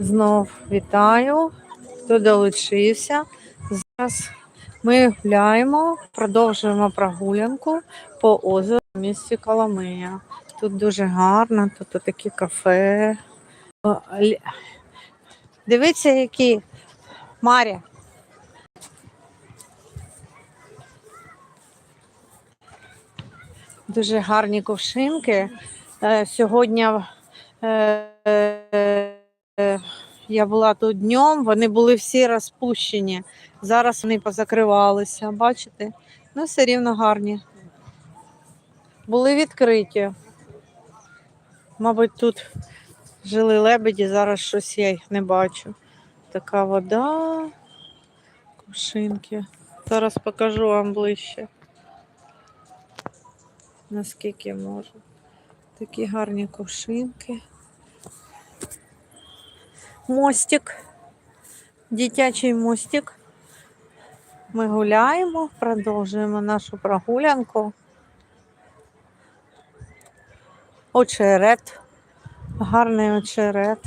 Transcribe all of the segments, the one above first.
Знов вітаю, хто долучився. Зараз ми гуляємо, продовжуємо прогулянку по озеру в місті Коломия. Тут дуже гарно, тут такі кафе. Дивіться, які Марія. Дуже гарні ковшинки. Е, Сьогодні е, е, я була тут днем, вони були всі розпущені. Зараз вони позакривалися, бачите? Ну, все рівно гарні. Були відкриті. Мабуть, тут жили лебеді, зараз щось я їх не бачу. Така вода, кувшинки. Зараз покажу вам ближче. Наскільки можу. Такі гарні ковшинки. Мостик. Дитячий мостик. Ми гуляємо, продовжуємо нашу прогулянку. Очерет. Гарний очерет.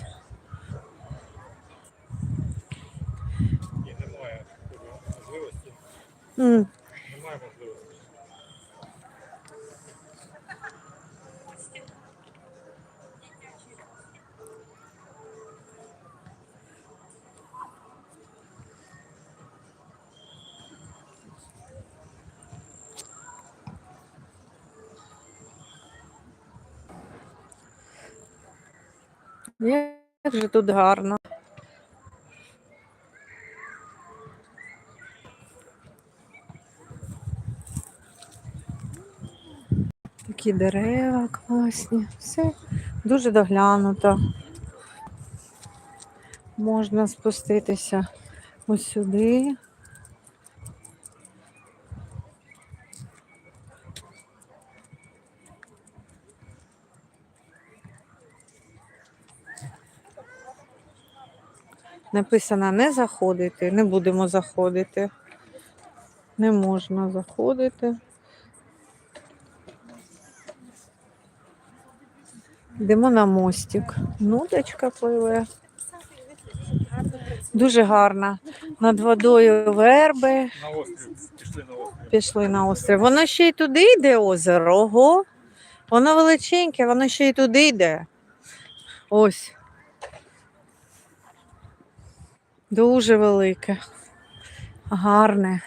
Немає можливості. Немає можливості. Як же тут гарно. Такі дерева класні. Все дуже доглянуто. Можна спуститися ось сюди. Написано не заходити, не будемо заходити. Не можна заходити. Йдемо на мостик. Нудочка пливе. Дуже гарна. Над водою верби. На острів. Пішли на острів. Пішли на острів. Воно ще й туди йде озеро. Ого. Воно величеньке, воно ще й туди йде. Ось. Дуже велике. Гарне.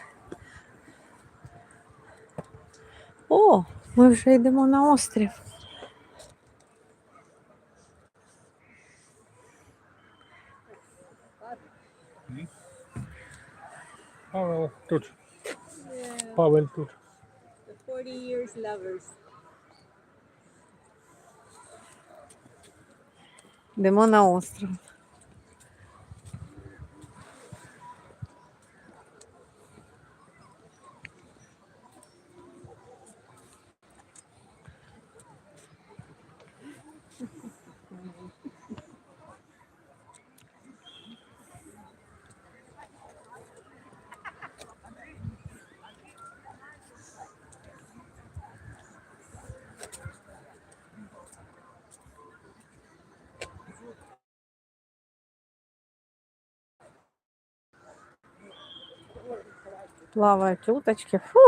О, ми вже йдемо на острів. Павел тут. Павел тут. The 40 years lovers. Йдемо на острів. Плавають уточки. Фу.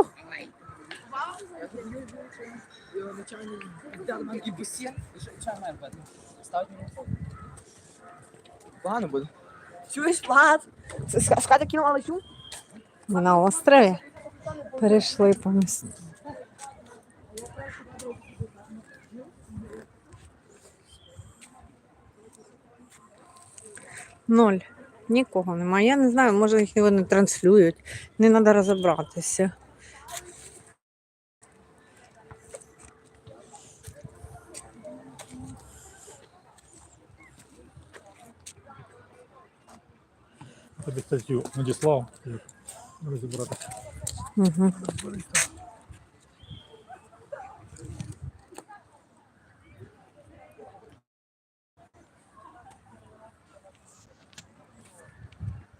Погано буде. Чуєш, Влад? Ската кинула лечу? Ми на острові перейшли по місту. Ноль. Нікого немає. Я не знаю, може їх вони транслюють. Не треба розібратися. Тобі статтю надіслав. Розібратися. Угу.